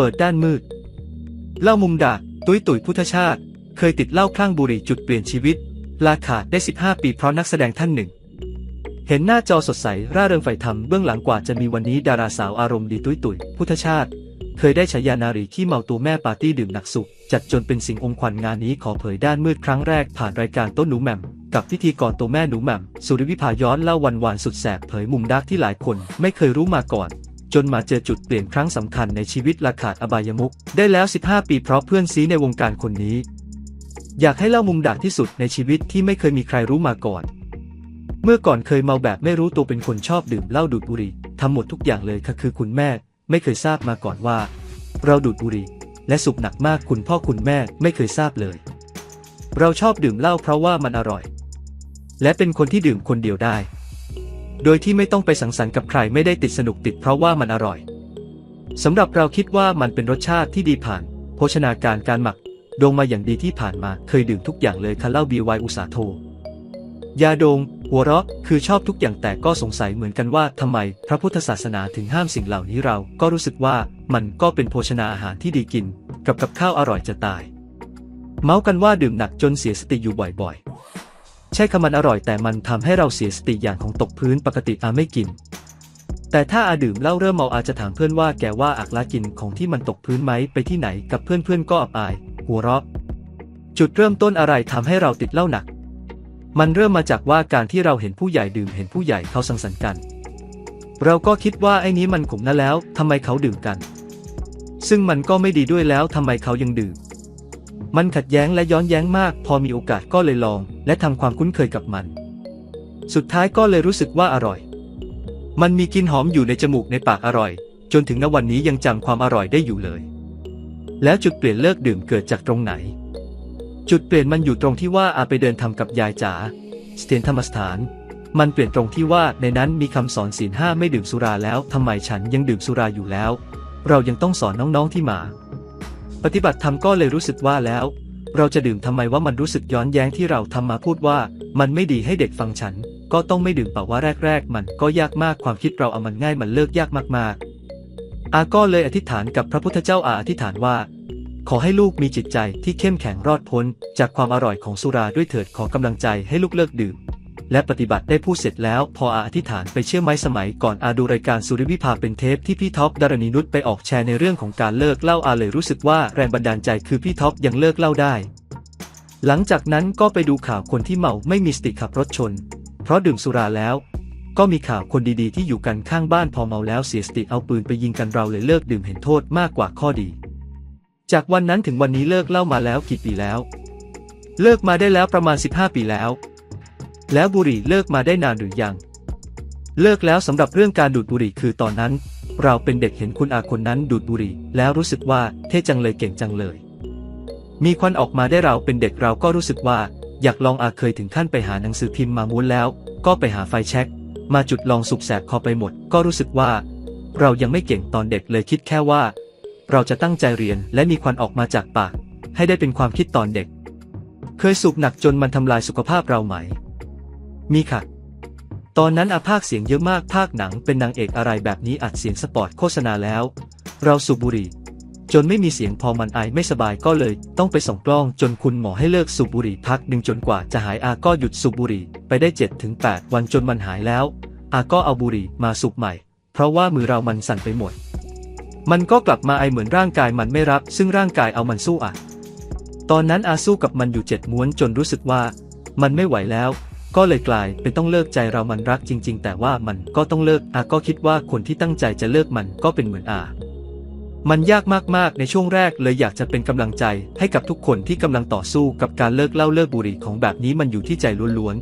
เปิดด้านมืด เล้ามุมดากตุ้ยตุ๋ยพุทธชาติ เคยติดเหล้าคลั่งบุหรี่จุดเปลี่ยนชีวิต ลาขาดได้ 15 ปีเพราะนักแสดงท่านหนึ่ง เห็นหน้าจอสดใส ร่าเริงใฝ่ธรรมเบื้องหลังกว่าจะมีวันนี้ดาราสาวอารมณ์ดีตุ้ยตุ๋ยพุทธชาติ เคยได้ฉายานารีขี้เมาตัวแม่ปาร์ตี้ดื่มหนักสุขจัดจนเป็นสิ่งองค์ขวัญงานนี้ขอเผยด้านมืดครั้งแรกผ่านรายการต้นหนูแหม่มกับพิธีกรตัวแม่หนูแหม่มสุริวิภาย้อนเล่าวันวานสุดแสบเผยมุมดักที่หลายคนไม่เคยรู้มาก่อน จนมาเจอจุดเปลี่ยนครั้งสำคัญในชีวิตราขาดอบายมุกได้แล้ว 15 ปีเพราะเพื่อนซีในวงการคนนี้ อยากให้เล่ามุมดักที่สุดในชีวิตที่ไม่เคยมีใครรู้มาก่อน เมื่อก่อนเคยเมาแบบไม่รู้ตัวเป็นคนชอบดื่มเหล้าดูดบุหรี่ทำหมดทุกอย่างเลยค่ะคือคุณแม่ ไม่เคยทราบมาก่อนว่า เราดูดบุหรี่และสูบหนักมากคุณพ่อคุณแม่ไม่เคยทราบเลย เราชอบดื่มเหล้าเพราะว่ามันอร่อย และเป็นคนที่ดื่มคนเดียวได้ โดยที่ไม่ต้องไปสังสรรค์กับใครไม่ได้ติดสนุกติดเพราะว่ามันอร่อยสำหรับเราคิดว่ามันเป็นรสชาติที่ดีผ่าน โภชนาการการหมักดงมาอย่างดีที่ผ่านมาเคยดื่มทุกอย่างเลยค่ะเล้าบีวายอุสาโท ยาดง หัวเราะคือชอบทุกอย่างแต่ก็สงสัยเหมือนกันว่าทำไมพระพุทธศาสนาถึงห้ามสิ่งเหล่านี้เราก็รู้สึกว่ามันก็เป็นโภชนาอาหารที่ดีกิน กับกับข้าวอร่อยจะตาย เมาส์กันว่าดื่มหนักจนเสียสติอยู่บ่อยๆ ใช่ค่ะมันอร่อยแต่มันทำให้เราเสียสติอย่างของตกพื้นปกติอาไม่กิน แต่ถ้าอาดื่มเหล้าเริ่มเมาอาจจะถามเพื่อนว่าแกว่าอักลากินของที่มันตกพื้นไหมไปที่ไหนกับเพื่อนๆก็อับอาย หัวเราะ จุดเริ่มต้นอะไรทำให้เราติดเหล้าหนัก มันเริ่มมาจากว่าการที่เราเห็นผู้ใหญ่ดื่มเห็นผู้ใหญ่เขาสังสรรค์กัน เราก็คิดว่าไอ้นี้มันขมนะแล้วทำไมเขาดื่มกัน ซึ่งมันก็ไม่ดีด้วยแล้วทำไมเขายังดื่มมันขัดแย้งและย้อนแย้งมาก พอมีโอกาสก็เลยลอง และทำความคุ้นเคยกับมัน สุดท้ายก็เลยรู้สึกว่าอร่อย มันมีกลิ่นหอมอยู่ในจมูกในปากอร่อย จนถึงณวันนี้ยังจำความอร่อยได้อยู่เลย แล้วจุดเปลี่ยนเลิกดื่มเกิดจากตรงไหน จุดเปลี่ยนมันอยู่ตรงที่ว่าอาไปเดินทำกับยายจ๋าสเตียนธรรมสถาน มันเปลี่ยนตรงที่ว่าในนั้นมีคำสอนศีลห้าไม่ดื่มสุราแล้วทำไมฉันยังดื่มสุราอยู่แล้ว เรายังต้องสอนน้องๆที่มา ปฏิบัติธรรมก็เลยรู้สึกว่าแล้ว เราจะดื่มทำไมว่ามันรู้สึกย้อนแย้งที่เราทำมาพูดว่า มันไม่ดีให้เด็กฟังฉัน ก็ต้องไม่ดื่มเปล่าว่าแรก ๆ มันก็ยากมากความคิดเราเอามันง่ายมันเลิกยากมากๆ อาก็เลยอธิษฐานกับพระพุทธเจ้าอาอธิษฐานว่า ขอให้ลูกมีจิตใจที่เข้มแข็งรอดพ้น จากความอร่อยของสุราด้วยเถิดขอกำลังใจให้ลูกเลิกดื่ม และปฏิบัติได้พูดเสร็จแล้ว พออาอธิษฐานไปเชื่อไหมสมัยก่อนอาดูรายการสุริวิภาเป็นเทปที่พี่ท็อปดารณีนุชไปออกแชร์ในเรื่องของการเลิกเล้าอาเลยรู้สึกว่าแรงบันดาลใจคือพี่ท็อปยังเลิกเล้าได้ หลังจากนั้นก็ไปดูข่าวคนที่เมาไม่มีสติขับรถชน เพราะดื่มสุราแล้ว ก็มีข่าวคนดีๆ ที่อยู่กันข้างบ้านพอเมาแล้วเสียสติเอาปืนไปยิงกันเราเลยเลิกดื่มเห็นโทษมากกว่าข้อดี จากวันนั้นถึงวันนี้เลิกเล้ามาแล้วกี่ปีแล้ว เลิกมาได้แล้วประมาณ 15 ปีแล้ว แล้วบุหรี่เลิกมาได้นานหรือยัง เลิกแล้วสำหรับเรื่องการดูดบุหรี่คือตอนนั้น เราเป็นเด็กเห็นคุณอาคนนั้นดูดบุหรี่ แล้วรู้สึกว่าเท่จังเลยเก่งจังเลย มีควันออกมาได้เราเป็นเด็กเราก็รู้สึกว่า อยากลองอาเคยถึงขั้นไปหาหนังสือพิมพ์มาม้วนแล้ว ก็ไปหาไฟแช็กมาจุดลองสุกแสบคอไปหมด ก็รู้สึกว่า เรายังไม่เก่งตอนเด็กเลยคิดแค่ว่า เราจะตั้งใจเรียนและมีควันออกมาจากปาก ให้ได้เป็นความคิดตอนเด็ก เคยสูบหนักจนมันทำลายสุขภาพเราไหม มีค่ะ ตอนนั้นอาภาคเสียงเยอะมากภาคหนังเป็นนางเอกอะไรแบบนี้อัดเสียงสปอร์ตโฆษณาแล้ว เราสูบบุหรี่ จนไม่มีเสียงพอมันไอไม่สบายก็เลย ต้องไปส่องกล้องจนคุณหมอให้เลิกสูบบุหรี่พักหนึ่งจนกว่าจะหายอาก็หยุดสูบบุหรี่ไปได้7ถึง8วันจนมันหายแล้ว อาก็เอาบุหรี่มาสูบใหม่ เพราะว่ามือเรามันสั่นไปหมด มันก็กลับมาไอเหมือนร่างกายมันไม่รับ ซึ่งร่างกายเอามันสู้อะตอนนั้นอาสู้กับมันอยู่เจ็ดม้วนจนรู้สึกว่า มันไม่ไหวแล้ว ก็เลยกลายเป็นต้องเลิกใจเรามันรักจริง ๆ แต่ว่ามันก็ต้องเลิกอาก็คิดว่าคนที่ตั้งใจจะเลิกมันก็เป็นเหมือนอา มันยากมากๆในช่วงแรกเลยอยากจะเป็นกำลังใจให้กับทุกคนที่กำลังต่อสู้กับการเลิกเล่าเลิกบุหรี่ของแบบนี้มันอยู่ที่ใจล้วน